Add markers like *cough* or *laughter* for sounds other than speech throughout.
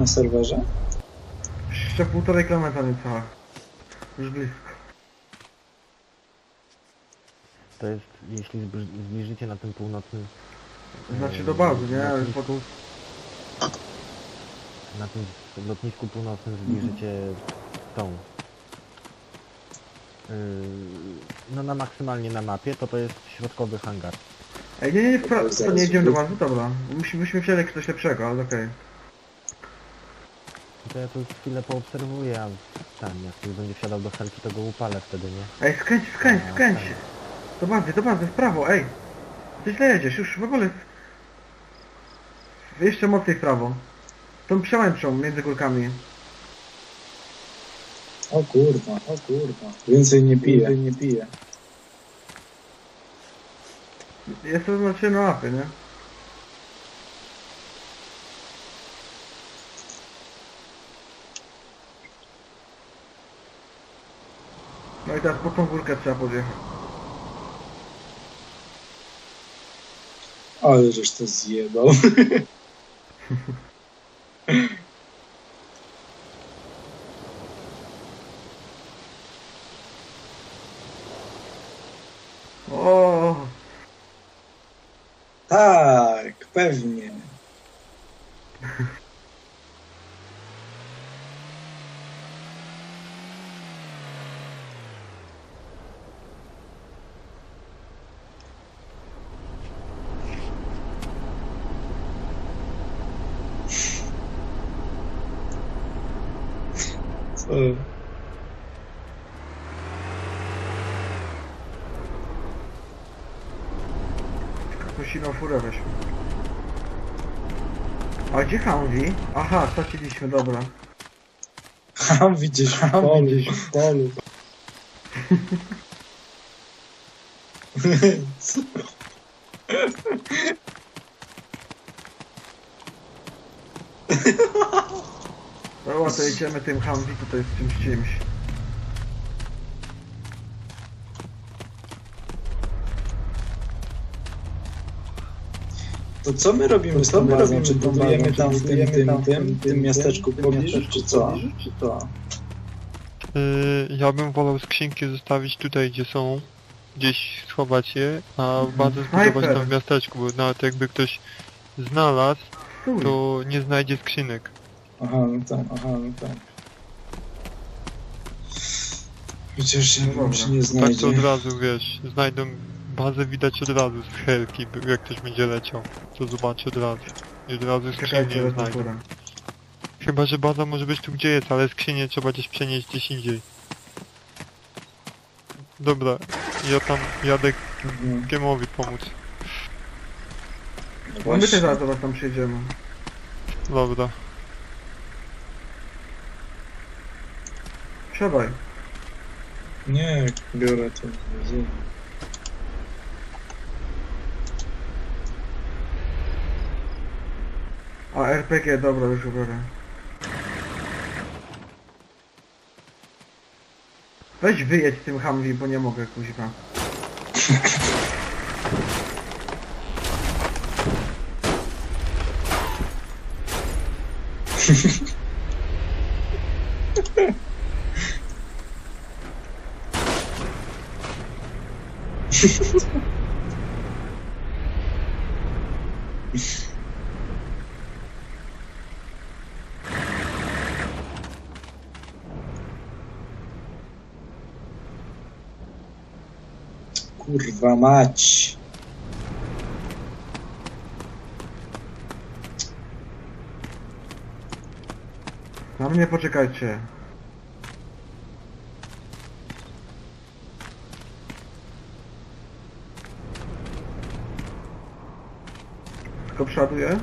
na serwerze? Jeszcze półtorej kilometra niecałe. Już blisko. To jest, jeśli zbliżycie na ten północny... Znaczy e, do bazy, nie? Ale lotnisku- potem... Na tym lotnisku północnym zbliżycie tą... Yy, no na maksymalnie na mapie, to to jest środkowy hangar. Ej, nie, nie, nie, pra... to nie idziemy do bazy, dobra. Musimy, musimy wziąć jakieś coś lepszego, ale okej. To ja tu chwilę poobserwuję, a tam jak ktoś będzie wsiadał do helki, to go upalę wtedy, nie? Ej, skręć, skręć, A, skręć! tak. Do bazy, do bazy, w prawo, ej! Ty źle jedziesz, już w ogóle... Jeszcze mocniej w prawo. Tą przełęczą między górkami. O kurwa, o kurwa. Więcej nie piję. Więcej nie piję. Jest to znaczy na mapy, nie? No i teraz po tą górkę trzeba podjechać. Ale żeś to zjebał. *laughs* O, tak, pewnie. Co? Jakąś inną furę weźmy. A gdzie Humvee? Aha, straciliśmy, dobra. Ham widzisz w polu. w polu. Co? Dobra, to jedziemy tym Humvee tutaj z czymś czymś. To co my robimy bazą? Czy budujemy tam w tym, tym, tym, tym miasteczku pobliżu, czy co? Czy co? Yy, ja bym wolał skrzynki zostawić tutaj, gdzie są, gdzieś schować je, a bazę zbudować tam w miasteczku, bo nawet jakby ktoś znalazł, to nie znajdzie skrzynek. Aha, no tak, aha, no tak. Chociaż ja No dobra. nie Tak znajdzie. to od razu, wiesz, znajdą bazę widać od razu z helki, jak ktoś będzie leciał, to zobaczy od razu. I od razu skrzynię furę. Chyba, że baza może być tu gdzie jest, ale skrzynię trzeba gdzieś przenieść gdzieś indziej. Dobra, ja tam jadę Mhm. Kiemowi pomóc. No my też zaraz do was tam przyjedziemy. Dobra. Siadaj. Nie, biorę to. A RPG, dobra, już biorę. Weź wyjedź tym Humvee, bo nie mogę, kuźwa. *laughs* Kurwa mać. Na mnie poczekajcie. Tylko przeładuję.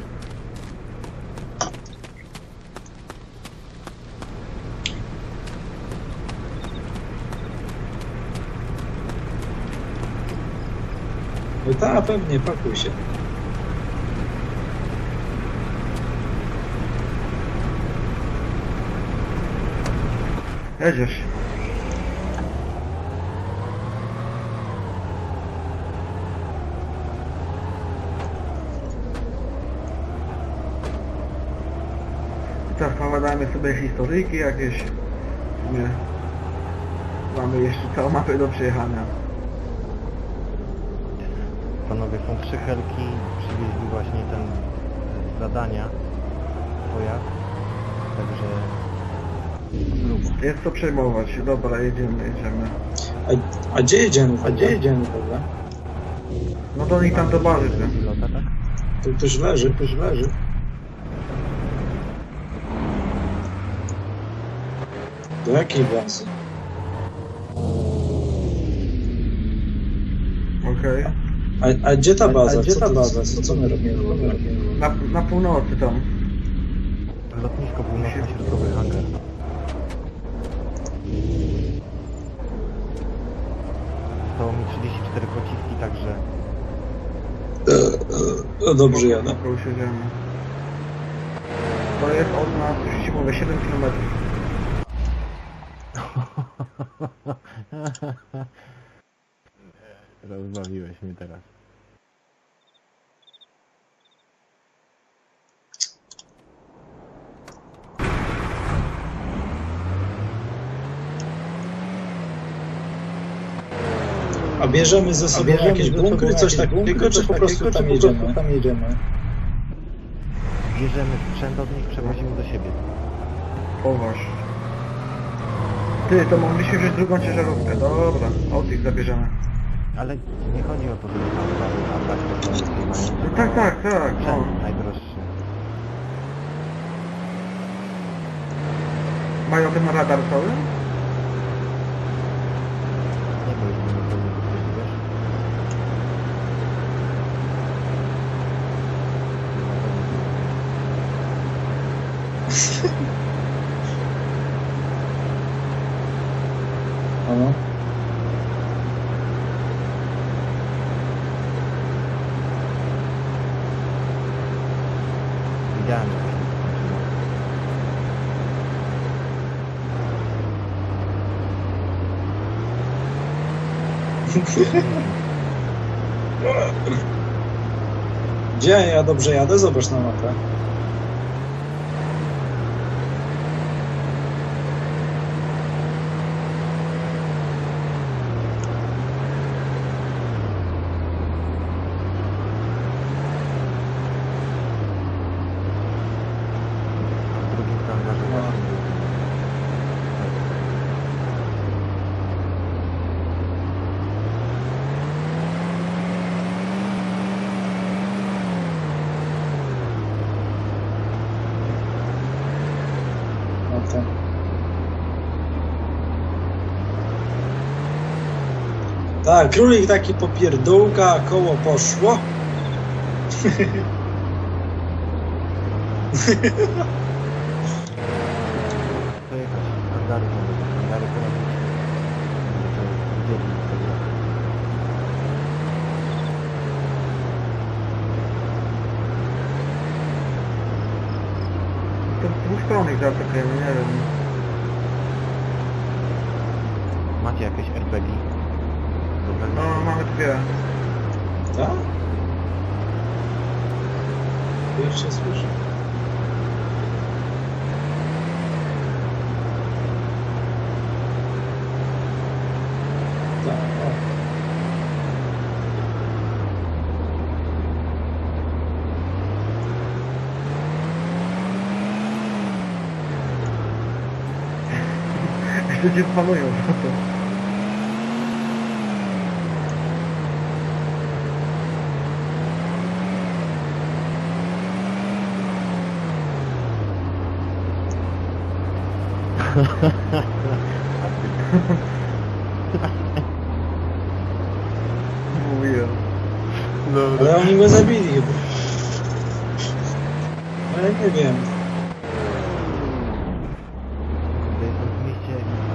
No tak, pewnie, pakuj się. Jedziesz. Teraz pogadamy sobie historyjki jakieś. Sumie mamy jeszcze całą mapę do przejechania. Panowie, są trzy helki, przywieźli właśnie ten z zadania pojazd, także grubo. Jest co przejmować. Dobra, jedziemy, jedziemy. A, a gdzie jedziemy? A gdzie jedziemy w ogóle? No to niech tam do bazy. Pilota, tak? Tu ktoś leży, ktoś leży. Do jakiej bazy? Okej. A, a gdzie ta baza? gdzie ta baza? Co, co my robimy? Na, na północy tam. Lotnisko północno-środkowy hangar. Zostało mi 34 pociski, także No dobrze jadę. Spoko, już jedziemy. To jest od nas, mówię, 7 km. Rozbawiłeś mnie teraz. A bierzemy ze sobą jakieś bunkry, coś takiego, czy po prostu tam jedziemy? Tam jedziemy. Bierzemy sprzęt od nich, przewozimy do siebie. O właśnie. Ty, to mogliśmy wziąć drugą ciężarówkę. Dobra, od ich zabierzemy. Ale nie chodzi o to, żeby tam atak to mają No tak, tak, tak. No. sprzęt najdroższy. Mają ten radar cały? Nie, bo już nie pewnie kupić, wiesz? Ano. Widziałem, że to się skończyło. Gdzie ja dobrze jadę? Zobacz na mapę. A w drugim hangarze No. właśnie był. No to. Tak, królik taki popierdółka, koło poszło. To dwóch ich zaatakujemy, nie wiem. Macie jakieś RPG? Dobra, No, mamy dwie. Tak? Pierwsze słyszę. Tak, o. Jeszcze cię spanują. Mówiłem. Dobra. Ale oni go zabili chyba. Ale nie wiem. Kurde, jestem w mieście i...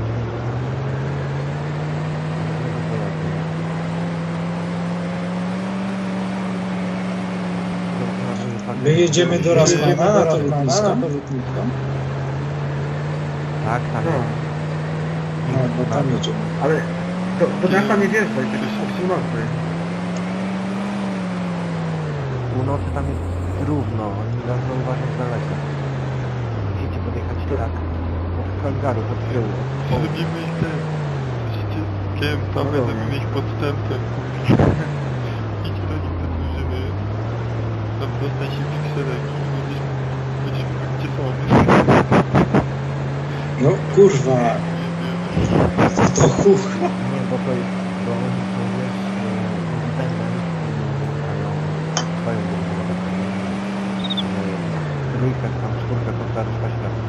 My jedziemy do Rasmana na to lotnisko. Tak, tak. No, No, tam jedziemy. ale do, do miasta nie wjeżdżaj, tak jest od północy. Północy tam jest równo, oni nas zauważą z daleka. Musicie Tak. Od hangaru, od tyłu. Zrobimy ich ten... Ścieżkiem, tam No będziemy mieć podstępem. Idź do nich do drużyny. Tam dostać się pikselek i będziesz... Będziesz mówił, gdzie są. No kurwa, to chuch. Nie, bo to jest, bo wiesz, independent mają swoją drugą W trójkach tam, czwórkach to reszta świata.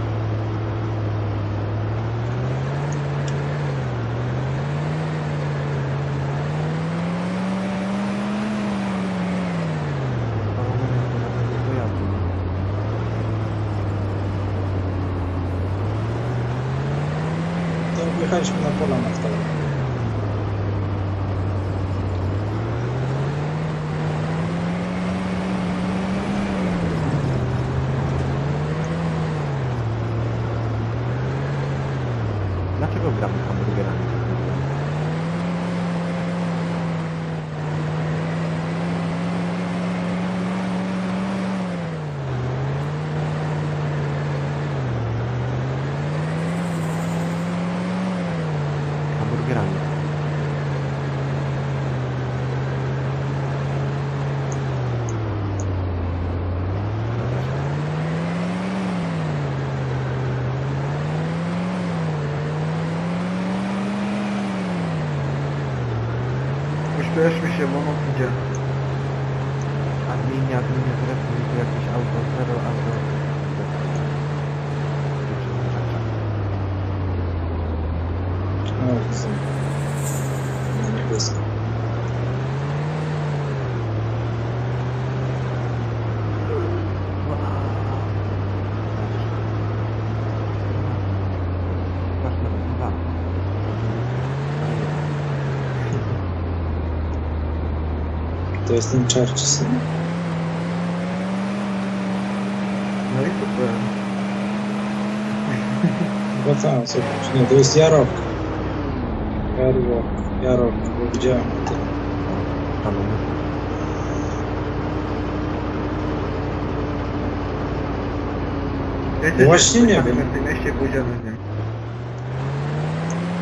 Panowie, to na pewno pojazdy, nie? To wjechaliśmy na pola Pośpieszmy się, bo noc idzie. Adminie, adminie, zresztą mi tu jakieś auto, zero auto. O, to są na niebiesko. Ważne, dwa. To jest ten Churchison. No i super. Wracałem sobie. Nie, to jest Jarok. Jarok, Jarok, bo widziałem to. Panowie. Wiecie, Właśnie że nie wiem. w tym mieście pójdziemy z nim.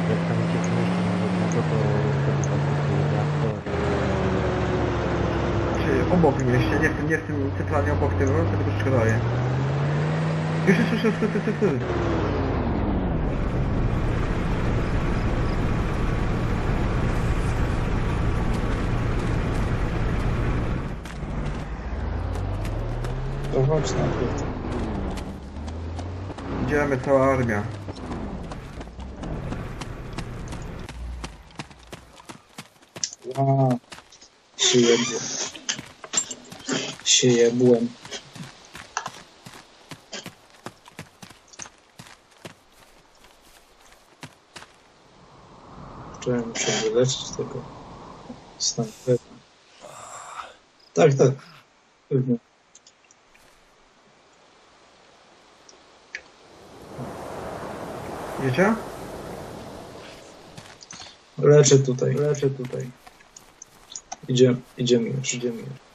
Jak tam idzie w mieście nawet długo, to wtedy tam kupuje miasto. Obok mieście, nie w tym, nie w tym centralnie obok tego, tylko troszkę dalej. Już, już, już, już, już, już, już. To chodź na to. Idziemy, cała armia. Się jebłem. Się jebłem. Wczoraj muszę wyleczyć tego snajpera. Tak, tak. Pewnie. Wiecie? Leczę tutaj, leczę tutaj. Idziemy, idziemy już, idziemy już.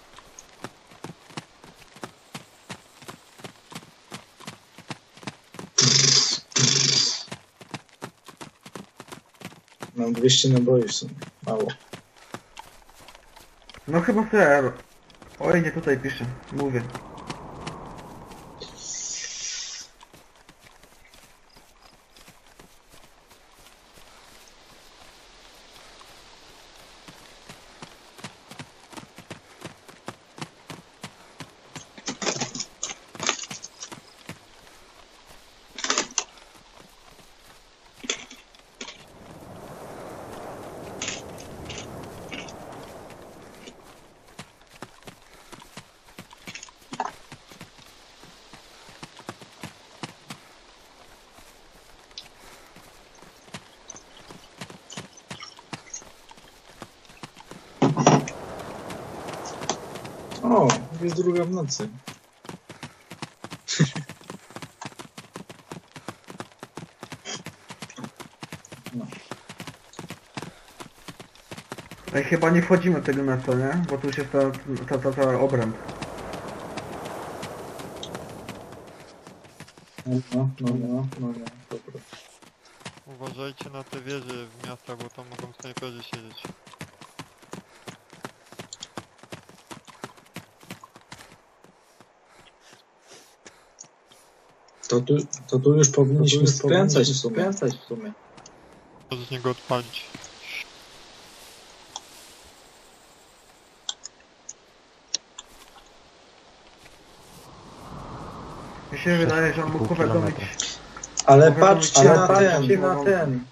Mam 200 naboi w sumie. Mało. No chyba ser. Oj, nie tutaj pisze. Mówię. O, jest druga w nocy. Ej, chyba nie wchodzimy w tego miasta, nie? Bo tu już jest ta, ta, ta, ta obręb. No, no, no, no, no, no, dobra. Uważajcie na te wieże w miastach, bo tam mogą snajperzy siedzieć. To tu, to tu już powinniśmy już skręcać w sumie. skręcać w sumie. Z niego odpalić. Mi się wydaje, że on mógł powiadomić. Ale patrzcie ale na patrzcie ten. na ten.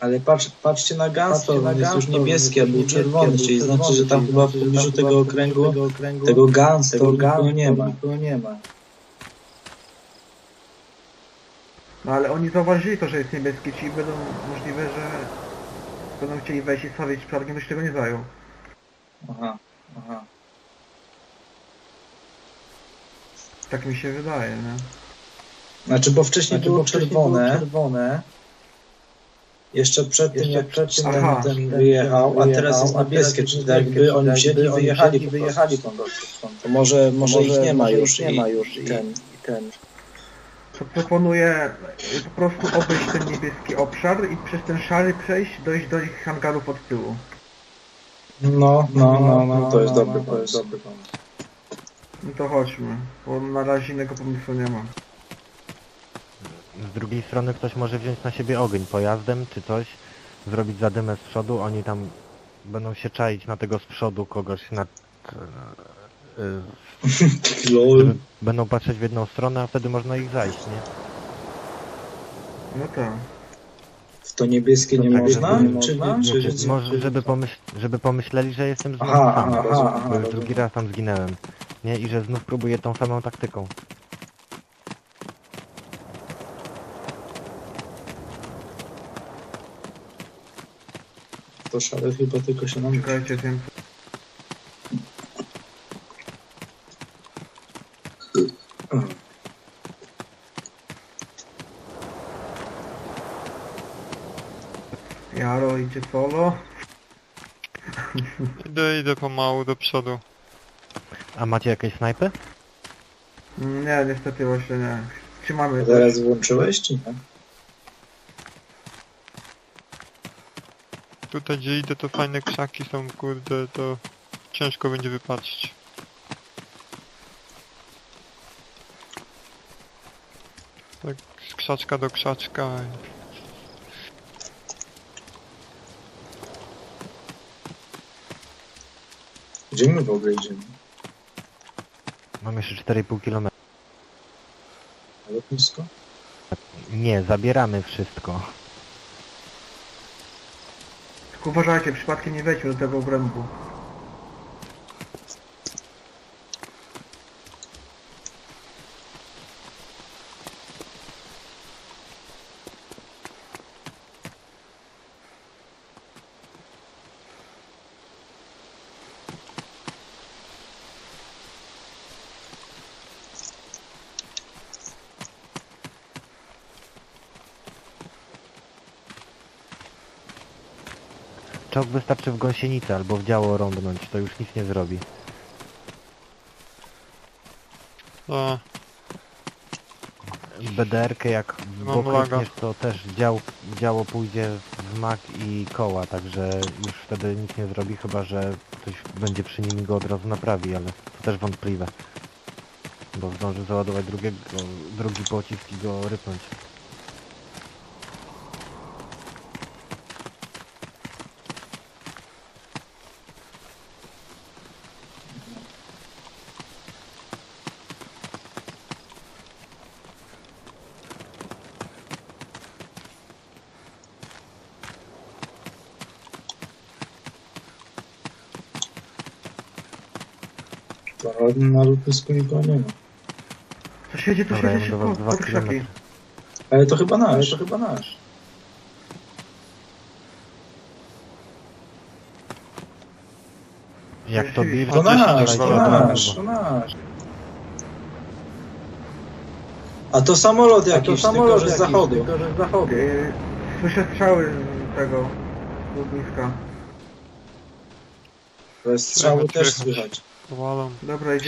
Ale patrz, patrzcie na Gansto, Patrzcie na jest już Gansto, niebieski, a on był jest czerwony, czyli znaczy, że tam chyba w czyli pobliżu tego w okręgu, tego okręgu, tego Gansu, tego gangu nie ma. nie ma. No ale oni zauważyli to, że jest niebieski, czyli będą możliwe, że będą chcieli wejść i stawić przypadkiem, ktoś tego nie zajął. Aha, aha. Tak mi się wydaje, nie? Znaczy, bo wcześniej Znaczy, było bo wcześniej czerwone, było czerwone, jeszcze przed tym, Jeszcze jak przed tym, ten, aha, ten ten wyjechał, a teraz jest niebieskie, czyli tak jakby oni wzięli i wyjechali wyjechali stąd. To może, może ich nie ma już nie i, ma już i i ten. i ten. To proponuję y, po prostu obejść ten niebieski obszar i przez ten szary przejść, dojść do ich hangarów od tyłu. No, no, no, no, to jest dobry pomysł. No to chodźmy, bo na razie innego pomysłu nie mam. Z drugiej strony ktoś może wziąć na siebie ogień pojazdem czy coś, zrobić zadymę z przodu, oni tam będą się czaić na tego z przodu kogoś na... e, *laughs* Lol. Będą patrzeć w jedną stronę, a wtedy można ich zajść, nie? No tak. W to niebieskie nie Tak, można? żeby- Czy, można? czy, Znaczy, czy, może, żeby, pomyśl, żeby pomyśleli, że jestem znów Aha, sam, aha, bo aha, drugi raz tam zginęłem. Nie? I że znów próbuję tą samą taktyką. To szale chyba tylko się nam... Czekajcie, wiem. Jaro idzie solo. Idę, idę pomału do przodu. A macie jakieś snajpy? Nie, niestety właśnie nie. Trzymamy Zaraz włączyłeś, czy nie? Tutaj gdzie idę to fajne krzaki są, kurde, to ciężko będzie wypatrzeć. Tak z krzaczka do krzaczka. Gdzie my w ogóle idziemy? Mam jeszcze 4,5 km. Na lotnisko? Nie, zabieramy wszystko. Uważajcie, przypadkiem nie wejdźmy do tego obrębu. Czołg wystarczy w gąsienicę albo w działo rąbnąć, to już nic nie zrobi. A, BDR-kę jak Mam bok laga. klikniesz, to też dział, działo pójdzie w mak i koła, także już wtedy nic nie zrobi, chyba że ktoś będzie przy nim i go od razu naprawi, ale to też wątpliwe. Bo zdąży załadować drugiego, drugi pocisk i go rypnąć. To na lotnisku nikogo nie ma. Co się dzieje, to Dobra, się ja mam do was 2 krzaki. Ale to chyba Ale nasz. to chyba nasz. Jak to bir, To nasz, to dwa nasz, to nasz. A to samolot jakiś, tylko samolot że z zachodu. Tylko, że z zachodu. Yy, Słyszę strzały z tego lotniska. To jest strzały też słychać. Słychać. Powalam. Dobra, idzie.